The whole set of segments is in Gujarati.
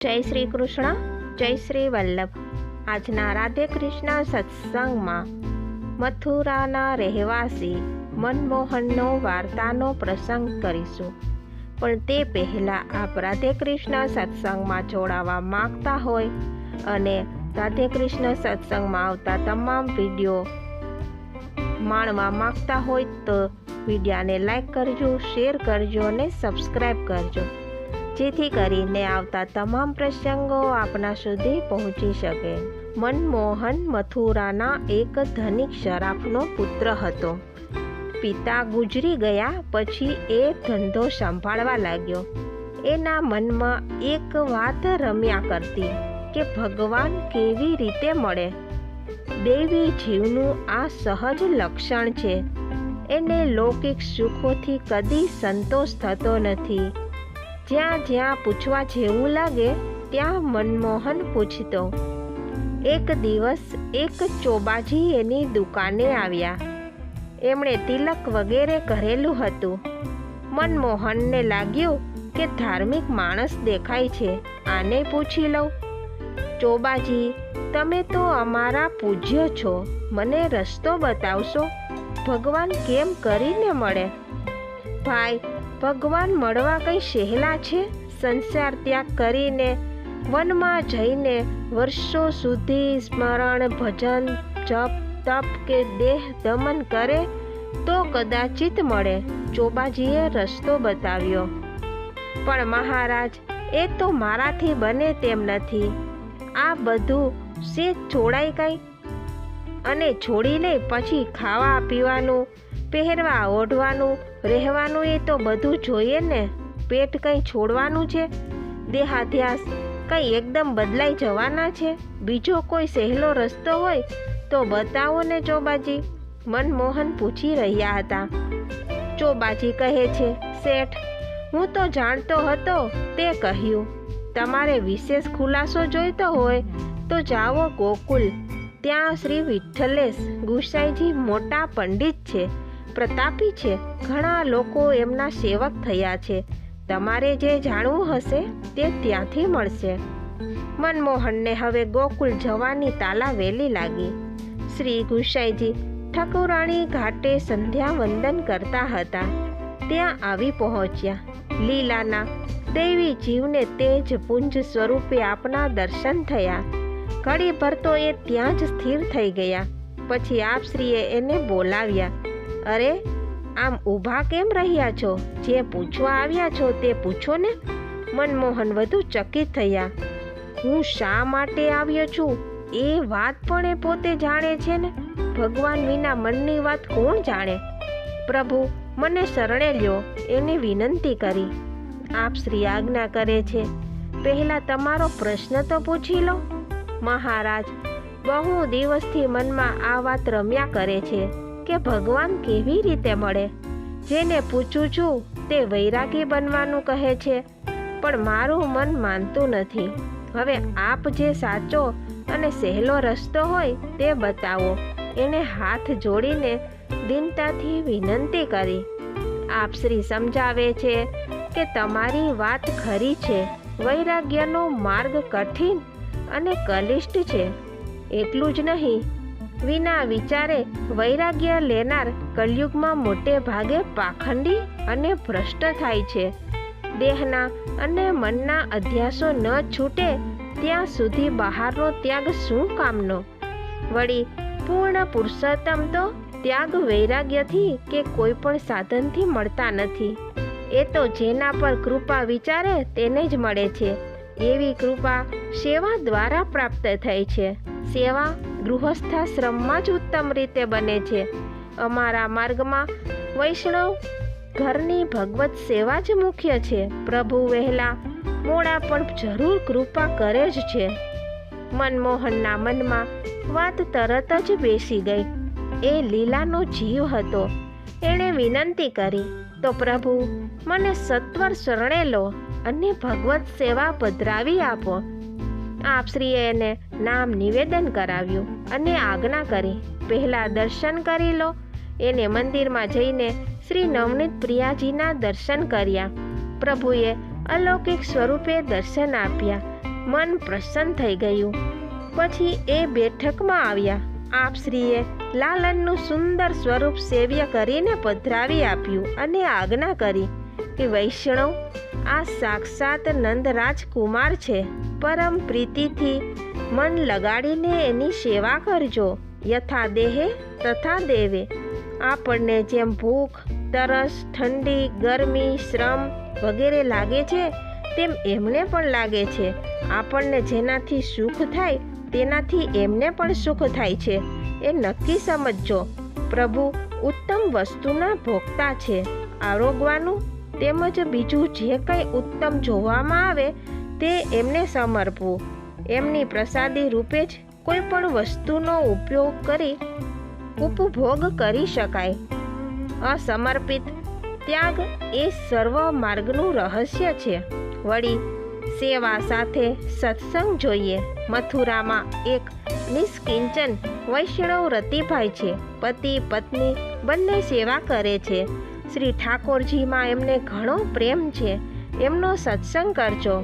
જય શ્રી કૃષ્ણ, જય શ્રી વલ્લભ. આજના રાધે કૃષ્ણ સત્સંગમાં મથુરાના રહેવાસી મનમોહનનો વાર્તાનો પ્રસંગ કરીશું. પણ તે પહેલાં આપ રાધે કૃષ્ણ સત્સંગમાં જોડાવા માગતા હોય અને રાધે કૃષ્ણ સત્સંગમાં આવતા તમામ વીડિયો માણવા માગતા હોય તો વિડીયાને લાઈક કરજો, શેર કરજો અને સબસ્ક્રાઈબ કરજો. જેથી કરીને આવતા તમામ પ્રસંગો આપના સુધી પહોંચી શકે. મનમોહન મથુરાના એક ધનિક શરાફનો પુત્ર હતો. પિતા ગુજરી ગયા પછી એ ધંધો સંભાળવા લાગ્યો. એના મનમાં એક વાત રમ્યા કરતી કે ભગવાન કેવી રીતે મળે? દેવી જીવનું આ સહજ લક્ષણ છે. એને લૌકિક સુખોથી કદી સંતોષ થતો નથી. જ્યાં જ્યાં પૂછવા જેવું લાગે, ત્યાં મનમોહન પૂછતો. એક દિવસ એક ચોબાજી એની દુકાને આવ્યા. એમણે તિલક વગેરે કરેલું હતું. મનમોહનને લાગ્યું કે ધાર્મિક માણસ દેખાય છે, આને પૂછી લઉં. ચોબાજી, તમે તો અમારા પૂજ્ય છો, મને રસ્તો બતાવશો? ભગવાન કેમ કરીને મળે? ભાઈ ભગવાન મળવા કંઈ સહેલા છે? સંસાર ત્યાગ કરીને વનમાં જઈને વર્ષો સુધી સ્મરણ, ભજન, જપ, તપ કે દેહ દમન કરે તો કદાચિત મળે. ચોબાજીએ રસ્તો બતાવ્યો. પણ મહારાજ, એ તો મારાથી બને તેમ નથી. આ બધું સે છોડાય કંઈ? અને છોડી લે પછી ખાવા પીવાનું પહેરવા, ઓઢવાનું, રહેવાનું એ તો બધું જોઈએ ને. પેટ કંઈ છોડવાનું છે? દેહાધ્યાસ કંઈ એકદમ બદલાઈ જવાના છે? બીજો કોઈ સહેલો રસ્તો હોય તો બતાવો ને ચોબાજી. મનમોહન પૂછી રહ્યા હતા. ચોબાજી કહે છે, શેઠ, હું તો જાણતો હતો તે કહ્યું. તમારે વિશેષ ખુલાસો જોઈતો હોય તો જાઓ ગોકુલ. ત્યાં શ્રી વિઠ્ઠલેશ ગુસાઈજી મોટા પંડિત છે. પ્રતાપી છે. ઘણા લોકો એમના સેવક થયા છે. તમારે જે જાણવું હશે તે ત્યાંથી મળશે. મનમોહનને હવે ગોકુલ જવાની તાલા વેલી લાગી. શ્રી ગુસાઈજી ઠકુરાણી ઘાટે સંધ્યા વંદન કરતા હતા. ત્યાં આવી પહોંચ્યા. લીલાના દેવી જીવને તેજ પુંજ સ્વરૂપે આપના દર્શન થયા. ઘડી ભર તો એ ત્યાં જ સ્થિર થઈ ગયા. પછી આપશ્રીએ એને બોલાવ્યા. અરે, આમ ઊભા કેમ રહ્યા છો? જે પૂછવા આવ્યા છો તે પૂછો ને. મનમોહન વધુ ચકિત થયા. હું શા માટે આવ્યો છું? એ વાત પણ એ પોતે જાણે છે ને. ભગવાન વિના મનની વાત કોણ જાણે? પ્રભુ, મને શરણે લ્યો, એને વિનંતી કરી. આપ શ્રી આજ્ઞા કરે છે. પહેલાં તમારો પ્રશ્ન તો પૂછી લો. મહારાજ, બહુ દિવસથી મનમાં આ વાત રમ્યા કરે છે. કે ભગવાન કેવી રીતે મળે? જેને પૂછું છું, તે વૈરાગી બનવાનું કહે છે. પણ મારું મન માનતું નથી. હવે આપ જે સાચો અને સહેલો રસ્તો હોય, તે બતાવો. એને હાથ જોડીને દિનતાથી વિનંતી કરી. આપ શ્રી સમજાવે છે કે તમારી વાત ખરી છે. વૈરાગ્યનો માર્ગ કઠિન અને કલિષ્ટ છે. એટલું જ નહીં વિના વિચારે વૈરાગ્ય લેનાર કલયુગમાં મોટે ભાગે પાખંડી અને ભ્રષ્ટ થાય છે. દેહના અને મનના અધ્યાસો ન છૂટે ત્યાં સુધી બહારનો ત્યાગ શું કામનો? વળી, પૂર્ણ પુરુષોત્તમ તો ત્યાગ વૈરાગ્યથી કે કોઈ પણ સાધનથી મળતા નથી. એ તો જેના પર કૃપા વિચારે તેને જ મળે છે. એવી કૃપા સેવા દ્વારા પ્રાપ્ત થઈ છે. સેવા ગૃહસ્થાશ્રમમાં જ ઉત્તમ રીતે બને છે. અમારા માર્ગમાં વૈષ્ણવ ઘરની ભગવત સેવા જ મુખ્ય છે. પ્રભુ વહેલા મોડા પણ જરૂર કૃપા કરે જ છે. મનમોહનના મનમાં વાત તરત જ બેસી ગઈ. એ લીલાનો જીવ હતો. એણે વિનંતી કરી, તો પ્રભુ, મને સત્વર શરણે લો અને ભગવત સેવા પધરાવી આપો. આપશ્રીએ એને નામ નિવેદન કરાવ્યું અને આજ્ઞા કરી. પહેલાં દર્શન કરી લો. એને મંદિરમાં જઈને શ્રી નવનીત પ્રિયાજીના દર્શન કર્યા. પ્રભુએ અલૌકિક સ્વરૂપે દર્શન આપ્યા. મન પ્રસન્ન થઈ ગયું. પછી એ બેઠકમાં આવ્યા. આપશ્રીએ લાલનનું સુંદર સ્વરૂપ સેવ્ય કરીને પધરાવી આપ્યું અને આજ્ઞા કરી કે વૈષ્ણવ આ સાક્ષાત નંદરાજ કુમાર છે. પરમ પ્રીતિથી મન લગાડીને એની સેવા કરજો. યથા દેહે તથા દેવે આપણને જેમ ભૂખ, તરસ, ઠંડી, ગરમી, શ્રમ વગેરે લાગે છે, તેમ એમને પણ લાગે છે. આપણને જેનાથી સુખ થાય, તેનાથી એમને પણ સુખ થાય છે. એ નક્કી સમજજો. પ્રભુ ઉત્તમ વસ્તુના ભોગતા છે. આરોગવાનું તેમજ બીજું જે કંઈ ઉત્તમ જોવામાં આવે તે એમને સમર્પવું. એમની પ્રસાદી રૂપે જ કોઈ પણ વસ્તુનો ઉપયોગ કરી ઉપભોગ કરી શકાય. અસમર્પિત ત્યાગ એ સર્વ માર્ગનું રહસ્ય છે. વળી સેવા સાથે સત્સંગ જોઈએ. મથુરામાં એક નિષ્કિંચન વૈષ્ણવ રતિભાઈ છે. પતિ પત્ની બંને સેવા કરે છે. શ્રી ઠાકોરજીમાં એમને ઘણો પ્રેમ છે. એમનો સત્સંગ કરજો.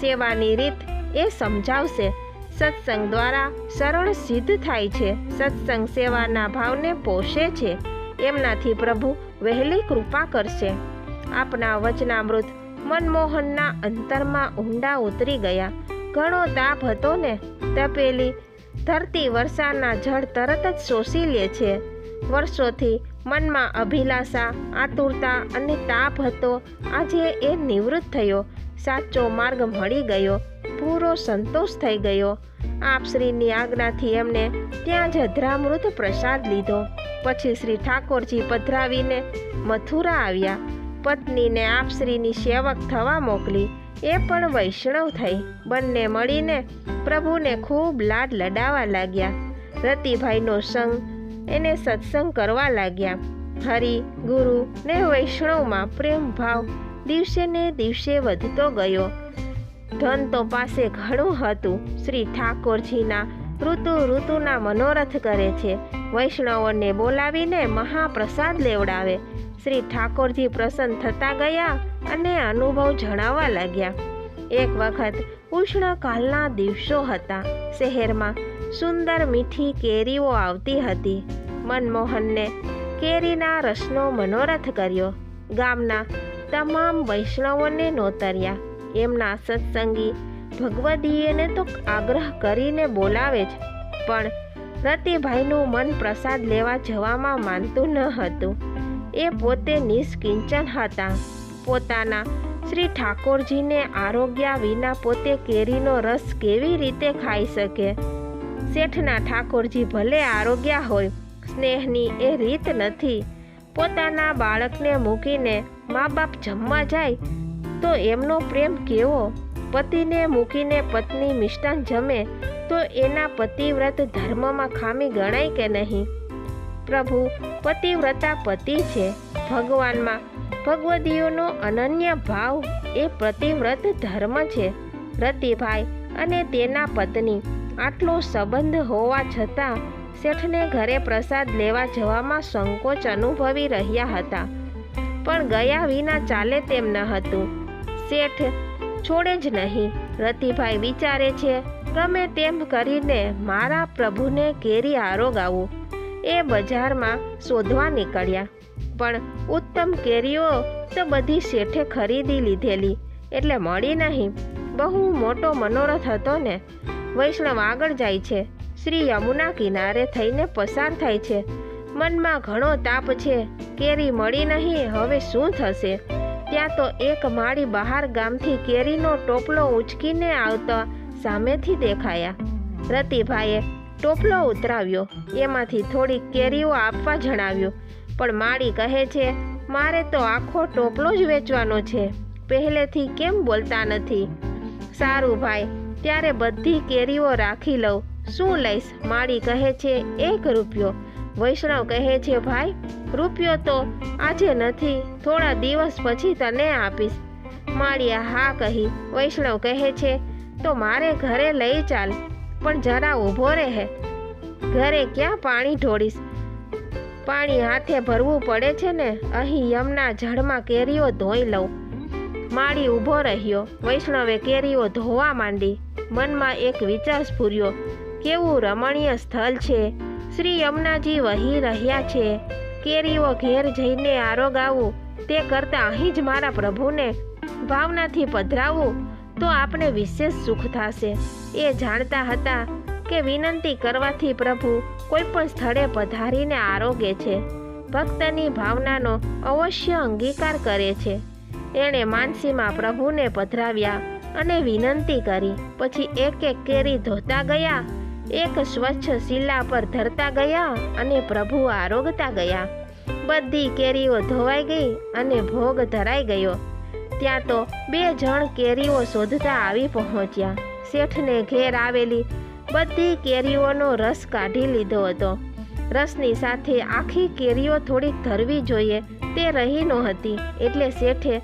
સેવાની રીત એ સમજાવશે. સત્સંગ દ્વારા સરળ સિદ્ધ થાય છે. સત્સંગ સેવાના ભાવને પોષે છે. એમનાથી પ્રભુ વહેલી કૃપા કરશે. આપના વચનામૃત મનમોહનના અંતરમાં ઊંડા ઉતરી ગયા. ઘણો તાપ હતો ને. તપેલી ધરતી વર્ષાના જળ તરત જ શોષી લે છે. વર્ષોથી મનમાં અભિલાષા, આતુરતા અને તાપ હતો. આજે એ નિવૃત્ત થયો. સાચો માર્ગ મળી ગયો. પૂરો સંતોષ થઈ ગયો. આપશ્રીની આજ્ઞાથી એમને ત્યાં જ અધરામૃત પ્રસાદ લીધો. પછી શ્રી ઠાકોરજી પધરાવીને મથુરા આવ્યા. પત્નીને આપશ્રીની સેવક થવા મોકલી. એ પણ વૈષ્ણવ થઈ. બંને મળીને પ્રભુને ખૂબ લાડ લડાવા લાગ્યા. રતિભાઈનો સંગ એને સત્સંગ કરવા લાગ્યા. હરિ, ગુરુ ને વૈષ્ણવમાં પ્રેમ ભાવ દિવસે ને દિવસે વધતો ગયો. ધન તો પાસે ઘણું હતું. શ્રી ઠાકોરજીના ઋતુ ઋતુના મનોરથ કરે છે. વૈષ્ણવોને બોલાવીને મહાપ્રસાદ લેવડાવે. શ્રી ઠાકોરજી પ્રસન્ન થતા ગયા અને અનુભવ જણાવવા લાગ્યા. એક વખત ઉષ્ણકાલના દિવસો હતા. શહેરમાં સુંદર મીઠી કેરીઓ આવતી હતી. મનમોહનને કેરીના રસનો મનોરથ કર્યો. ગામના તમામ વૈષ્ણવોને નોતર્યા. એમના સત્સંગી ભગવદીયને તો આગ્રહ કરીને બોલાવે જ, પણ રતિભાઈનું મન પ્રસાદ લેવા જવામાં માનતું ન હતું. એ પોતે નિષ્કિંચન હતા. પોતાના શ્રી ઠાકોરજીને આરોગ્યા વિના પોતે કેરીનો રસ કેવી રીતે ખાઈ શકે? શેઠના ઠાકોરજી ભલે આરોગ્યા હોય, સ્નેહની એ રીત નથી. પોતાના બાળકને મૂકીને મા બાપ જમવા જાય, તો એમનો પ્રેમ કેવો? પતિને મૂકીને પત્ની મિષ્ટાન જમે, તો એના પતિવ્રત ધર્મમાં ખામી ગણાય કે નહીં? પ્રભુ, પતિવ્રતા પતિ છે. ભગવાનમાં ભગવદીઓનો અનન્ય ભાવ એ પતિવ્રત ધર્મ છે. રતિભાઈ અને તેના પત્ની આટલો સંબંધ હોવા છતાં શેઠને ઘરે પ્રસાદ લેવા જવામાં સંકોચ અનુભવી રહ્યા હતા. પણ ગયા વિના ચાલે તેમ ન હતું. શેઠ, છોડે જ નહીં. રતિભાઈ વિચારે છે, ગમે તેમ કરીને મારા પ્રભુને કેરી આરોગાવું એ બજારમાં શોધવા નીકળ્યા. પણ ઉત્તમ કેરીઓ તો બધી શેઠે ખરીદી લીધેલી, એટલે મળી નહીં. બહુ મોટો મનોરથ હતો ને. વૈષ્ણવ આગળ જાય છે. શ્રી યમુના કિનારે થઈને પસાર થાય છે. મનમાં ઘણો તાપ છે. કેરી મળી નહીં, હવે શું થશે? ત્યાં તો એક માળી બહાર ગામથી કેરીનો ટોપલો ઉચકીને આવતા સામેથી દેખાયા. રતિભાઈએ ટોપલો ઉતરાવ્યો. એમાંથી થોડીક કેરીઓ આપવા જણાવ્યું. પણ માળી કહે છે, મારે તો આખો ટોપલો જ વેચવાનો છે. પહેલેથી કેમ બોલતા નથી? સારું ભાઈ ત્યારે બધી કેરીઓ રાખી લઉં. શું લઈશ? માળી કહે છે, એક રૂપિયો. વૈષ્ણવ કહે છે, ભાઈ, રૂપિયો તો આજે નથી, થોડા દિવસ પછી તને આપીશ. માળીએ હા કહી. વૈષ્ણવ કહે છે, તો મારે ઘરે લઈ ચાલ, પણ જરા ઊભો રહે. ઘરે ક્યાં પાણી ઢોળીશ? પાણી હાથે ભરવું પડે છે ને, અહીં યમના જળમાં કેરીઓ ધોઈ લઉં. માળી ઊભો રહ્યો. વૈષ્ણવે કેરીઓ ધોવા માંડી. મનમાં એક વિચાર સ્ફૂર્યો. કેવું રમણીય સ્થળ છે. શ્રી યમુનાજી વહી રહ્યા છે. કેરીઓ ઘેર જઈને આરોગાવું તે કરતાં અહીં જ મારા પ્રભુને ભાવનાથી પધરાવું તો આપણે વિશેષ સુખ થશે. એ જાણતા હતા કે વિનંતી કરવાથી પ્રભુ કોઈ પણ સ્થળે પધારીને આરોગે છે. ભક્તની ભાવનાનો અવશ્ય અંગીકાર કરે છે. એણે માનસીમાં પ્રભુને પધરાવ્યા અને વિનંતી કરી. પછી એક એક કેરી ધોતા ગયા, એક સ્વચ્છ શિલા પર ધરતા ગયા અને પ્રભુ આરોગતા ગયા. બધી કેરીઓ ધોવાઈ ગઈ અને ભોગ ધરાઈ ગયો. ત્યાં તો બે જણ કેરીઓ શોધતા આવી પહોંચ્યા. શેઠને ઘેર આવેલી બધી કેરીઓનો રસ કાઢી લીધો હતો. રસની સાથે આખી કેરીઓ થોડીક ધરવી જોઈએ, તે રહી નહોતી. એટલે શેઠે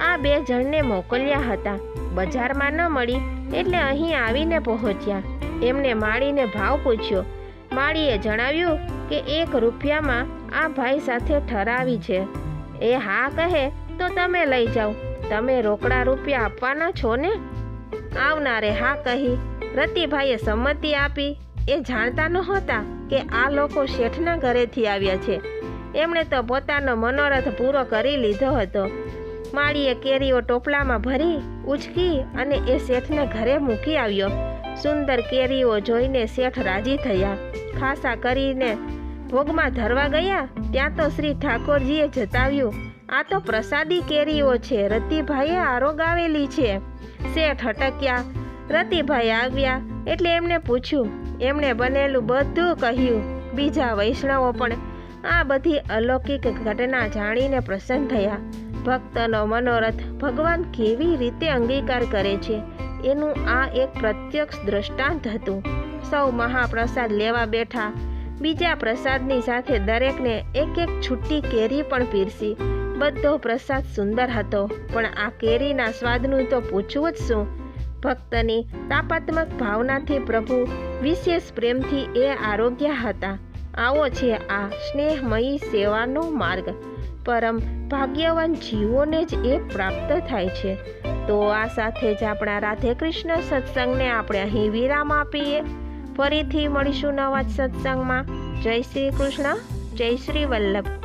આ બે જણને મોકલ્યા હતા. બજારમાં ન મળી એટલે અહીં આવીને પહોંચ્યા. એમને માળીને ભાવ પૂછ્યો. માળીએ જણાવ્યું કે એક રૂપિયામાં આ ભાઈ સાથે ઠરાવી છે. એ હા કહે તો તમે લઈ જાઓ. તમે રોકડા રૂપિયા આપવાના છો ને? આવનારે હા કહી રતિભાઈએ સંમતિ આપી. એ જાણતા નહોતા કે આ લોકો શેઠના ઘરેથી આવ્યા છે. એમણે તો પોતાનો મનોરથ પૂરો કરી લીધો હતો. માળીએ કેરીઓ ટોપલામાં ભરી, ઉચકી અને એ શેઠને ઘરે મૂકી આવ્યો. સુંદર કેરીઓ જોઈને શેઠ રાજી થયા. ખાસા કરીને ભોગમાં ધરવા ગયા, ત્યાં તો શ્રી ઠાકોરજીએ જતાવ્યું, આ તો પ્રસાદી કેરીઓ છે, રતિભાઈએ આરોગાવેલી છે. શેઠ હટક્યા રતિભાઈ આવ્યા એટલે એમને પૂછ્યું, એમણે બનેલું બધું કહ્યું. બીજા વૈષ્ણવો પણ આ બધી અલૌકિક ઘટના જાણીને પ્રસન્ન થયા. ભક્તનો મનોરથ ભગવાન કેવી રીતે અંગીકાર કરે છે, એનું આ એક પ્રત્યક્ષ દ્રષ્ટાંત હતું. સૌ મહાપ્રસાદ લેવા બેઠા. બીજા પ્રસાદની સાથે દરેકને એક એક છૂટી કેરી પણ પીરસી. બધો પ્રસાદ સુંદર હતો, પણ આ કેરીના સ્વાદનું તો પૂછવું જ શું? ભક્તની તાપાત્મક ભાવનાથી પ્રભુ વિશેષ પ્રેમથી એ આરોગ્ય હતા. આવો છે આ સ્નેહમયી સેવાનો માર્ગ. પરમ ભાગ્યવાન જીવોને જ એ પ્રાપ્ત થાય છે. તો આ સાથે જ આપણા રાધે કૃષ્ણ સત્સંગને આપણે અહીં વિરામ આપીએ. ફરીથી મળીશું નવા સત્સંગમાં. જય શ્રી કૃષ્ણ, જય શ્રી વલ્લભ.